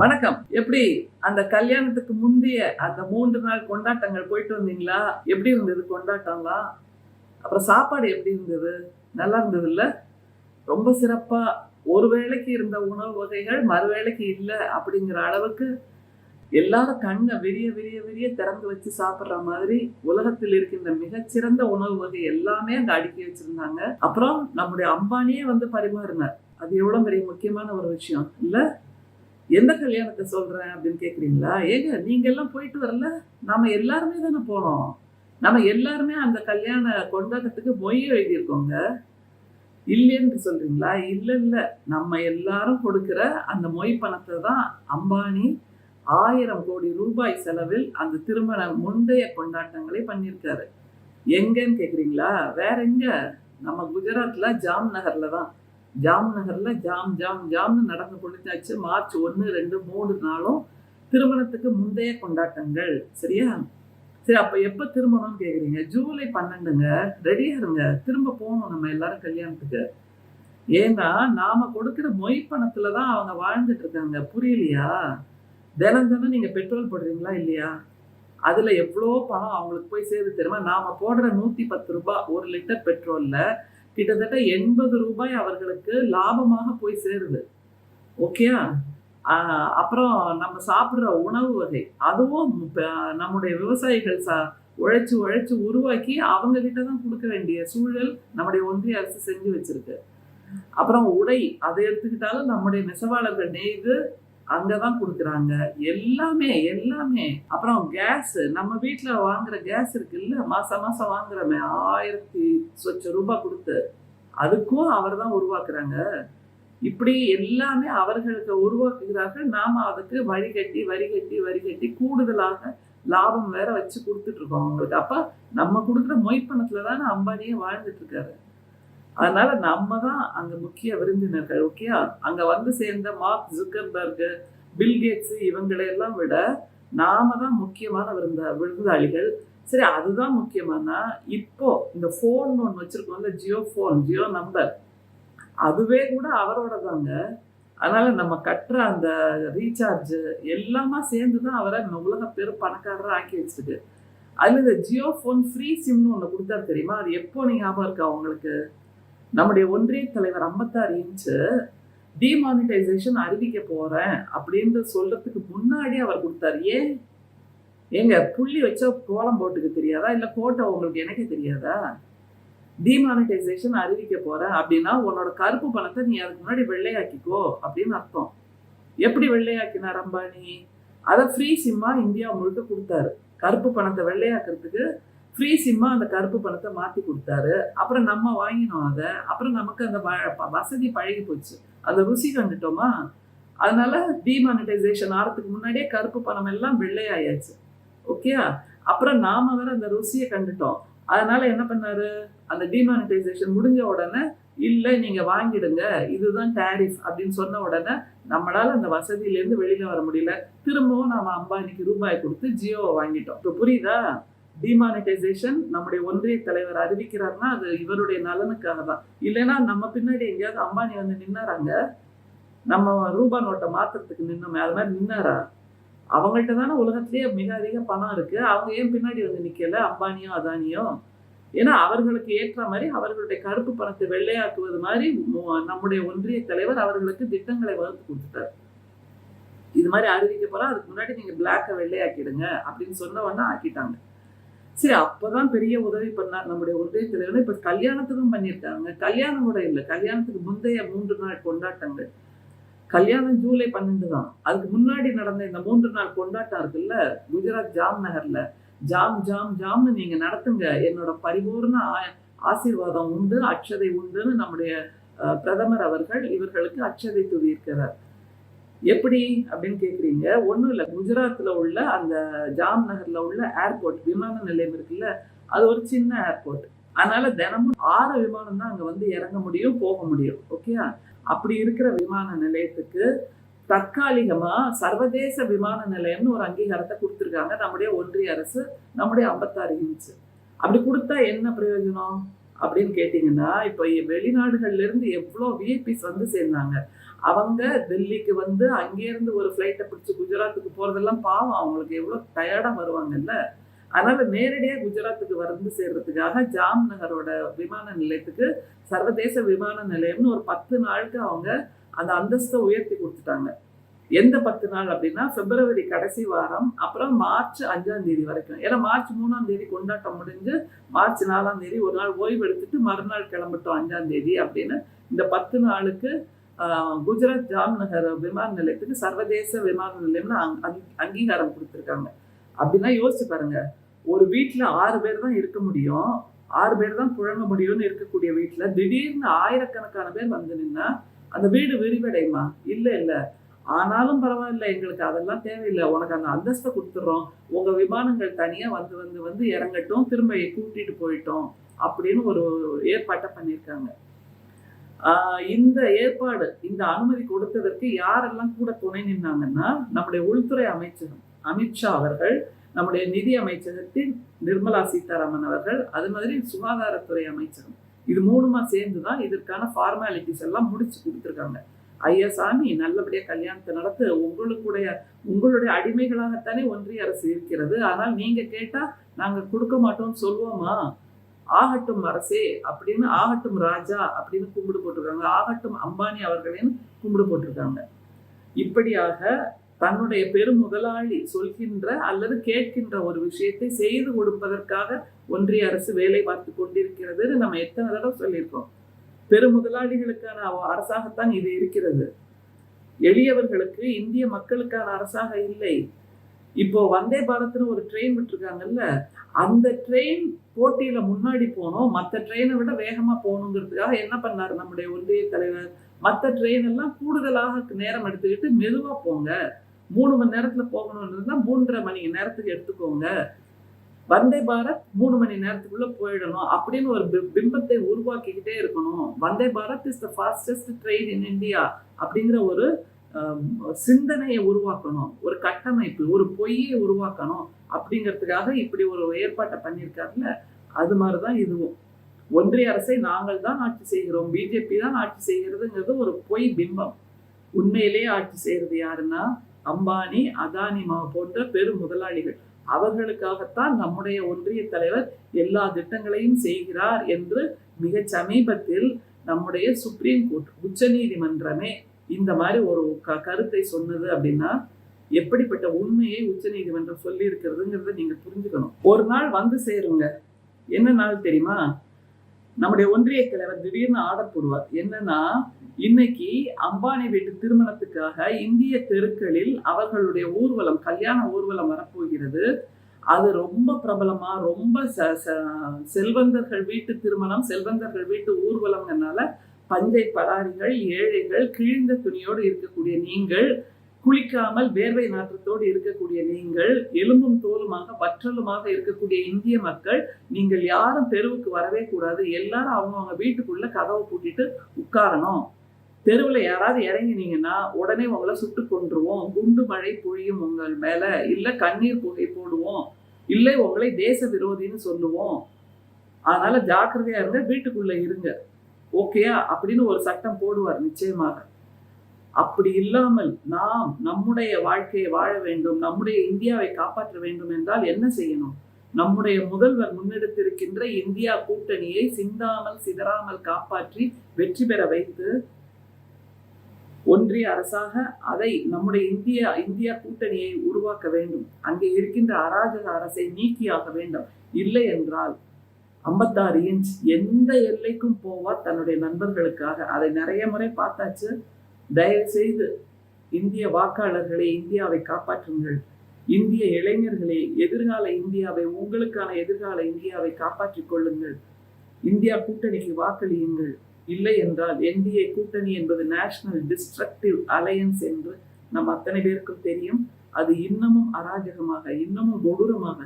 வணக்கம். எப்படி அந்த கல்யாணத்துக்கு முந்தைய அந்த மூன்று நாள் கொண்டாட்டங்கள் போயிட்டு வந்தீங்களா? எப்படி இருந்தது கொண்டாட்டம்லாம் அப்புறம் சாப்பாடு எப்படி இருந்தது? நல்லா இருந்தது இல்ல ரொம்ப சிறப்பா ஒரு வேளைக்கு இருந்த உணவு வகைகள் மறுவேளைக்கு இல்லை அப்படிங்கிற அளவுக்கு எல்லாரும் கண்ணை விரிய விரிய விரிய திறந்து வச்சு சாப்பிட்ற மாதிரி உலகத்தில் இருக்கின்ற மிகச்சிறந்த உணவு வகை எல்லாமே அங்க அடுக்கி வச்சிருந்தாங்க. அப்புறம் நம்முடைய அம்பானியே வந்து பரிமாறினார். அது எவ்வளவு பெரிய முக்கியமான ஒரு விஷயம். இல்லை? எந்த கல்யாணத்தை சொல்கிறேன் அப்படின்னு கேட்குறீங்களா ஏங்க நீங்கள் எல்லாம் போயிட்டு வரல? நாம் எல்லாருமே தானே போனோம். நம்ம எல்லாருமே அந்த கல்யாண கொண்டாட்டத்துக்கு மொய் எழுதியிருக்கோங்க. இல்லைன்னு சொல்கிறீங்களா இல்லை இல்லை. நம்ம எல்லாரும் கொடுக்குற அந்த மொய் பணத்தை தான் அம்பானி ஆயிரம் கோடி ரூபாய் செலவில் அந்த திருமண முந்தைய கொண்டாட்டங்களை பண்ணியிருக்காரு. எங்கன்னு கேட்குறீங்களா வேற எங்க? நம்ம குஜராத்தில் ஜாம் நகரில் தான். ஜாம் நகரில் ஜாம் ஜாம் ஜாம்னு நடந்து கொண்டுச்சாச்சு மார்ச் ஒன்று ரெண்டு மூணு நாளும் திருமணத்துக்கு முந்தைய கொண்டாட்டங்கள். சரியா? சரி அப்போ எப்போ திருமணம்னு கேட்குறீங்க ஜூலை பன்னெண்டுங்க. ரெடியாக இருங்க. திரும்ப போகணும் நம்ம எல்லாரும் கல்யாணத்துக்கு. ஏன்னா நாம் கொடுக்குற மொய் பணத்தில் தான் அவங்க வாழ்ந்துட்டு இருக்காங்க. புரியலையா? தினம் தினம் நீங்கள் பெட்ரோல் போடுறீங்களா இல்லையா? அதில் எவ்வளோ பணம் அவங்களுக்கு போய் சேர்த்து தெரியுமா? நாம் போடுற நூற்றி பத்து ரூபாய் ஒரு லிட்டர் பெட்ரோலில் கிட்டத்தட்ட எண்பது ரூபாய் அவர்களுக்கு லாபமாக போய் சேருது. ஓகேயா அப்புறம் நம்ம சாப்பிட்ற உணவு வகை அதுவும் நம்முடைய விவசாயிகள் சா உழைச்சி உழைச்சி உருவாக்கி அவங்க கிட்ட தான் கொடுக்க வேண்டிய சூழல் நம்முடைய ஒன்றிய அரசு செஞ்சு வச்சிருக்கு. அப்புறம் உடை அதை எடுத்துக்கிட்டாலும் நம்முடைய நெசவாளர்கள் நெய்து அங்கதான் கொடுக்குறாங்க. எல்லாமே எல்லாமே. அப்புறம் கேஸ் நம்ம வீட்டில் வாங்குற கேஸ் இருக்குல்ல மாசம் மாசம் வாங்குறோமே. ஆயிரத்தி சொச்ச ரூபாய் கொடுத்து அதுக்கும் அவர் தான் உருவாக்குறாங்க. இப்படி எல்லாமே அவர்களுக்கு உருவாக்குகிறார்கள். நாம அதுக்கு வரி கட்டி வரி கட்டி வரி கட்டி கூடுதலாக லாபம் வேற வச்சு கொடுத்துட்டு இருக்கோம் அவங்களுக்கு. அப்ப நம்ம கொடுக்குற மொய்ப்பணத்துல தானே அம்பானியே வாழ்ந்துட்டு இருக்காரு. அதனால நம்ம தான் அங்க முக்கிய விருந்தினர்கள் ஓகேயா அங்க வந்து சேர்ந்த மார்க் ஜுக்கர்பர்க் பில்கேட்ஸ் இவங்களை எல்லாம் விட நாம தான் முக்கியமான விருந்த விருந்தாளிகள். சரி அதுதான் முக்கியமானா இப்போ இந்த ஃபோன் ஒன்று வச்சிருக்கோம்ல ஜியோ ஃபோன் ஜியோ நம்பர் அதுவே கூட அவரோட தாங்க அதனால நம்ம கட்டுற அந்த ரீசார்ஜ் எல்லாமே சேர்ந்து தான் அவரை உலக பெரும் பணக்காரராக ஆக்கி வச்சிருக்கு. அதில் இந்த ஜியோ ஃபோன் ஃப்ரீ சிம்னு ஒன்று கொடுத்தாரு தெரியுமா? அது எப்போ ஞாபகம் இருக்கா உங்களுக்கு? நம்முடைய ஒன்றிய தலைவர் ஐம்பத்தாறு இன்ச்சு டிமானிட்டைசேஷன் அறிவிக்க போறேன் அப்படின்னு சொல்றதுக்கு முன்னாடி அவர் கொடுத்தாரு. ஏன்? ஏங்க புள்ளி வச்சா கோலம் போட்டுக்க தெரியாதா? இல்ல கோட்டை உங்களுக்கு எனக்கே தெரியாதா? டிமானிட்டைசேஷன் அறிவிக்க போறேன் அப்படின்னா உன்னோட கருப்பு பணத்தை நீ அதுக்கு முன்னாடி வெள்ளையாக்கிக்கோ அப்படின்னு அர்த்தம். எப்படி வெள்ளையாக்கினார் அம்பானி? அதை ஃப்ரீ சிம்மா இந்தியா முழுக்க கொடுத்தாரு. கருப்பு பணத்தை வெள்ளையாக்குறதுக்கு ஃப்ரீ சிம்மாக அந்த கருப்பு பணத்தை மாற்றி கொடுத்தாரு. அப்புறம் நம்ம வாங்கினோம் அதை. அப்புறம் நமக்கு அந்த வசதி பழகி போச்சு. அந்த ருசி கண்டுட்டோமா? அதனால டிமானிட்டைசேஷன் ஆகிறதுக்கு முன்னாடியே கருப்பு பணம் எல்லாம் வெள்ளையாயாச்சு. ஓகேயா அப்புறம் நாம வேற அந்த ருசியை கண்டுட்டோம். அதனால என்ன பண்ணாரு? அந்த டிமானிட்டைசேஷன் முடிஞ்ச உடனே இல்லை நீங்க வாங்கிடுங்க. இதுதான் டேரிஃப் அப்படின்னு சொன்ன உடனே நம்மளால அந்த வசதியிலேருந்து வெளியில வர முடியல. திரும்பவும் நாம அம்பானிக்கு ரூபாய் கொடுத்து ஜியோவை வாங்கிட்டோம். இப்போ புரியுதா? டிமானிட்டைசேஷன் நம்முடைய ஒன்றிய தலைவர் அறிவிக்கிறாருன்னா அது இவருடைய நலனுக்காக தான் இல்லைன்னா நம்ம பின்னாடி எங்கேயாவது அம்பானி வந்து நின்னாராங்க? நம்ம ரூபா நோட்டை மாத்துறதுக்கு நின்னோமே அது மாதிரி நின்னாரா? அவங்கள்ட்ட தானே உலகத்திலேயே மிக அதிக பணம் இருக்கு. அவங்க ஏன் பின்னாடி வந்து நிக்கல? அம்பானியோ அதானியோ? ஏன்னா அவர்களுக்கு ஏற்ற மாதிரி அவர்களுடைய கருப்பு பணத்தை வெள்ளையாக்குவது மாதிரி மு- நம்முடைய ஒன்றிய தலைவர் அவர்களுக்கு திட்டங்களை வகுத்து கொடுத்துட்டார். இது மாதிரி அறிவிக்க போறா அதுக்கு முன்னாடி நீங்க பிளாக்கை வெள்ளையாக்கிடுங்க அப்படின்னு சொன்ன உடனே ஆக்கிட்டாங்க. சரி அப்பதான் பெரிய உதவி பண்ணார் நம்முடைய ஒன்றிய தலைவர் இப்ப கல்யாணத்துக்கும் பண்ணியிருக்காங்க. கல்யாணம் கூட இல்லை. கல்யாணத்துக்கு முந்தைய மூன்று நாள் கொண்டாட்டங்கள். கல்யாணம் ஜூலை பன்னெண்டு தான். அதுக்கு முன்னாடி நடந்த இந்த மூன்று நாள் கொண்டாட்டம் இருக்குல்ல குஜராத் ஜாம் நகர்ல. ஜாம் ஜாம் ஜாம்னு நீங்க நடத்துங்க. என்னோட பரிபூர்ண ஆ- ஆசீர்வாதம் உண்டு அக்ஷதை உண்டுன்னு நம்முடைய பிரதமர் அவர்கள் இவர்களுக்கு அக்ஷதை துவியிருக்கிறார். எப்படி அப்படின்னு கேட்குறீங்க ஒன்றும் இல்லை. குஜராத்தில் உள்ள அந்த ஜாம் நகரில் உள்ள ஏர்போர்ட் விமான நிலையம் இருக்குல்ல அது ஒரு சின்ன ஏர்போர்ட் அதனால தினமும் ஆறு விமானம் தான் அங்கே வந்து இறங்க முடியும் போக முடியும். ஓகே அப்படி இருக்கிற விமான நிலையத்துக்கு தற்காலிகமாக சர்வதேச விமான நிலையம்னு ஒரு அங்கீகாரத்தை கொடுத்துருக்காங்க. நம்முடைய ஒன்றிய அரசு நம்முடைய ஐம்பத்தாறு இன்ச்சு அப்படி கொடுத்தா என்ன பிரயோஜனம்? அப்படின்னு கேட்டிங்கன்னா இப்போ வெளிநாடுகள்லேருந்து எவ்வளோ விஐபிஸ் வந்து சேர்ந்தாங்க. அவங்க டெல்லிக்கு வந்து அங்கேருந்து ஒரு ஃப்ளைட்டை பிடிச்சி குஜராத்துக்கு போகிறதெல்லாம் பாவம். அவங்களுக்கு எவ்வளோ டயர்டாக வருவாங்கல்ல. அதனால் நேரடியாக குஜராத்துக்கு வந்து சேர்றதுக்காக ஜாம் நகரோட விமான நிலையத்துக்கு சர்வதேச விமான நிலையம்னு ஒரு பத்து நாளுக்கு அவங்க அந்த அந்தஸ்தை உயர்த்தி கொடுத்துட்டாங்க. எந்த பத்து நாள் அப்படின்னா பிப்ரவரி கடைசி வாரம் அப்புறம் மார்ச் அஞ்சாம் தேதி வரைக்கும். ஏன்னா மார்ச் மூணாம் தேதி கொண்டாட்டம் முடிஞ்சு மார்ச் நாலாம் தேதி ஒரு நாள் ஓய்வு எடுத்துட்டு மறுநாள் கிளம்பட்டோம் அஞ்சாம் தேதி அப்படின்னு இந்த பத்து நாளுக்கு குஜராத் ஜாம்நகர் விமான நிலையத்துக்கு சர்வதேச விமான நிலையம்னு அங்- அங்- அங்கீகாரம் கொடுத்துருக்காங்க. அப்படின்னா யோசிச்சு பாருங்க. ஒரு வீட்டில் ஆறு பேர் தான் இருக்க முடியும். ஆறு பேர் தான் புழங்க முடியும்னு இருக்கக்கூடிய வீட்டில் திடீர்னு ஆயிரக்கணக்கான பேர் வந்து நின்னா அந்த வீடு விரிவடையுமா? இல்லை இல்லை. ஆனாலும் பரவாயில்ல எங்களுக்கு அதெல்லாம் தேவையில்லை. உனக்கு அந்த அந்தஸ்தை கொடுத்துட்றோம் உங்கள் விமானங்கள் தனியாக வந்து வந்து வந்து இறங்கட்டும். திரும்ப கூட்டிகிட்டு போயிட்டோம் அப்படின்னு ஒரு ஏற்பாட்டை பண்ணியிருக்காங்க. இந்த ஏற்பாடு இந்த அனுமதி கொடுத்ததற்கு யாரெல்லாம் கூட துணை நின்னாங்கன்னா நம்முடைய உள்துறை அமைச்சகம் அமித்ஷா அவர்கள் நம்முடைய நிதி அமைச்சகத்தின் நிர்மலா சீதாராமன் அவர்கள் அது மாதிரி சுகாதாரத்துறை அமைச்சகம். இது மூணுமா சேர்ந்து தான் இதற்கான ஃபார்மாலிட்டிஸ் எல்லாம் முடிச்சு கொடுத்துருக்காங்க. ஐயா சாமி நல்லபடியாக கல்யாணத்தை நடத்து. உங்களுக்குடைய உங்களுடைய அடிமைகளாகத்தானே ஒன்றிய அரசு இருக்கிறது. ஆனால் நீங்கள் கேட்டால் நாங்கள் கொடுக்க மாட்டோம்னு சொல்லுவோமா? ஆகட்டும் அரசே அப்படின்னு ஆகட்டும் ராஜா அப்படின்னு கும்பிடு போட்டிருக்காங்க. ஆகட்டும் அம்பானி அவர்களையும் கும்பிடு போட்டிருக்காங்க. இப்படியாக தன்னுடைய பெரும் முதலாளி சொல்கின்ற அல்லது கேட்கின்ற ஒரு விஷயத்தை செய்து கொடுப்பதற்காக ஒன்றிய அரசு வேலை பார்த்து கொண்டிருக்கிறதுன்னு நம்ம எத்தனை தடவை சொல்லியிருக்கோம். பெரும் முதலாளிகளுக்கான அரசாகத்தான் இது இருக்கிறது. எளியவர்களுக்கு இந்திய மக்களுக்கான அரசாக இல்லை. இப்போ வந்தே பாரத்னு ஒரு ட்ரெயின் விட்டுருக்காங்கல்ல அந்த ட்ரெயின் போட்டியில முன்னாடி போனோம். மற்ற ட்ரெயினை விட வேகமா போகணுங்கிறதுக்காக என்ன பண்ணாரு நம்முடைய ஒன்றிய தலைவர்? மற்ற ட்ரெயின் எல்லாம் கூடுதலாக நேரம் எடுத்துக்கிட்டு மெதுவா போங்க. மூணு மணி நேரத்துல போகணும்னு இருந்தா மூன்றரை மணி நேரத்துக்கு எடுத்துக்கோங்க. வந்தே பாரத் மூணு மணி நேரத்துக்குள்ள போயிடணும் அப்படின்னு ஒரு பிம்பத்தை உருவாக்கிக்கிட்டே இருக்கணும். Vande Bharat is the fastest train in India அப்படிங்கிற ஒரு சிந்தனையை உருவாக்கணும். ஒரு கட்டமைப்பு ஒரு பொய்யை உருவாக்கணும் அப்படிங்கிறதுக்காக இப்படி ஒரு ஏற்பாட்டை பண்ணியிருக்காருல்ல அது மாதிரி தான் இதுவும். ஒன்றிய அரசை நாங்கள் தான் ஆட்சி செய்கிறோம். பிஜேபி தான் ஆட்சி செய்கிறதுங்கிறது ஒரு பொய் பிம்பம். உண்மையிலேயே ஆட்சி செய்கிறது யாருன்னா அம்பானி அதானி மா- போன்ற பெரும் முதலாளிகள். அவர்களுக்காகத்தான் நம்முடைய ஒன்றிய தலைவர் எல்லா திட்டங்களையும் செய்கிறார் என்று மிக சமீபத்தில் நம்முடைய சுப்ரீம் கோர்ட் உச்சநீதிமன்றமே இந்த மாதிரி ஒரு க- கருத்தை சொன்னது அப்படின்னா எப்படிப்பட்ட உண்மையை உச்சநீதிமன்றம் சொல்லி இருக்கிறதுங்கிறத நீங்க புரிஞ்சுக்கணும். ஒரு நாள் வந்து சேருங்க. என்ன நாள் தெரியுமா? நம்முடைய ஒன்றிய தலைவர் திடீர்னு ஆர்டர் போடுவார். என்னன்னா இன்னைக்கு அம்பானி வீட்டு திருமணத்துக்காக இந்திய தெருக்களில் அவர்களுடைய ஊர்வலம் கல்யாண ஊர்வலம் வரப்போகிறது. அது ரொம்ப பிரபலமா ரொம்ப ச- செல்வந்தர்கள் வீட்டு திருமணம் செல்வந்தர்கள் வீட்டு ஊர்வலம்னால பஞ்சை பராரிகள் ஏழைகள் கிழிந்த துணியோடு இருக்கக்கூடிய நீங்கள் குளிக்காமல் வேர்வை நாற்றத்தோடு இருக்கக்கூடிய நீங்கள் எலும்பும் தோலுமாக வற்றலுமாக இருக்கக்கூடிய இந்திய மக்கள் நீங்கள் யாரும் தெருவுக்கு வரவே கூடாது. எல்லாரும் அவங்கவுங்க வீட்டுக்குள்ள கதவை பூட்டிட்டு உட்காரணும். தெருவில் யாராவது இறங்கினீங்கன்னா உடனே உங்களை சுட்டு கொன்றுவோம். குண்டு மழை பொழியும் உங்கள் மேலே. இல்லை கண்ணீர் புகை போடுவோம். இல்லை உங்களை தேச விரோதின்னு சொல்லுவோம். அதனால ஜாக்கிரதையா இருங்க வீட்டுக்குள்ள இருங்க. ஓகேயா? அப்படின்னு ஒரு சட்டம் போடுவார் நிச்சயமாக. அப்படி இல்லாமல் நாம் நம்முடைய வாழ்க்கையை வாழ வேண்டும் நம்முடைய இந்தியாவை காப்பாற்ற வேண்டும் என்றால் என்ன செய்யணும்? நம்முடைய முதல்வர் முன்னெடுத்திருக்கின்ற இந்தியா கூட்டணியை சிந்தாமல் சிதறாமல் காப்பாற்றி வெற்றி பெற வைத்து ஒன்றிய அரசாக அதை நம்முடைய இந்தியா இந்தியா கூட்டணியை உருவாக்க வேண்டும். அங்கே இருக்கின்ற அராஜக அரசை நீக்கியாக வேண்டும். இல்லை என்றால் ஐம்பத்தாறு இன்ச் எந்த எல்லைக்கும் போவார் தன்னுடைய நண்பர்களுக்காக. அதை நிறைய முறை பார்த்தாச்சு. தயவு செய்து இந்திய வாக்காளர்களை இந்தியாவை காப்பாற்றுங்கள். இந்திய இளைஞர்களே எதிர்கால இந்தியாவை உங்களுக்கான எதிர்கால இந்தியாவை காப்பாற்றிக் கொள்ளுங்கள். இந்தியா கூட்டணிக்கு வாக்களியுங்கள். இல்லை என்றால் என்டிஏ கூட்டணி என்பது நேஷனல் டிஸ்ட்ரக்டிவ் அலையன்ஸ் என்று நம் அத்தனை பேருக்கும் தெரியும். அது இன்னமும் அராஜகமாக இன்னமும் கொடூரமாக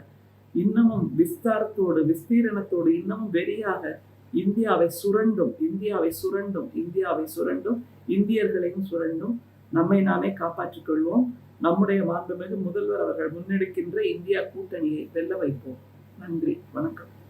இன்னமும் விஸ்தாரத்தோடு விஸ்தீரணத்தோடு இன்னமும் வெறியாக இந்தியாவை சுரண்டும் இந்தியாவை சுரண்டும் இந்தியாவை சுரண்டும். இந்தியர்களையும் சுரண்டும் நம்மை நாமே காப்பாற்றிக் கொள்வோம் நம்முடைய மாண்புமிகு முதல்வர் அவர்கள் முன்னெடுக்கின்ற இந்தியா கூட்டணியை வெல்ல வைப்போம். நன்றி வணக்கம்.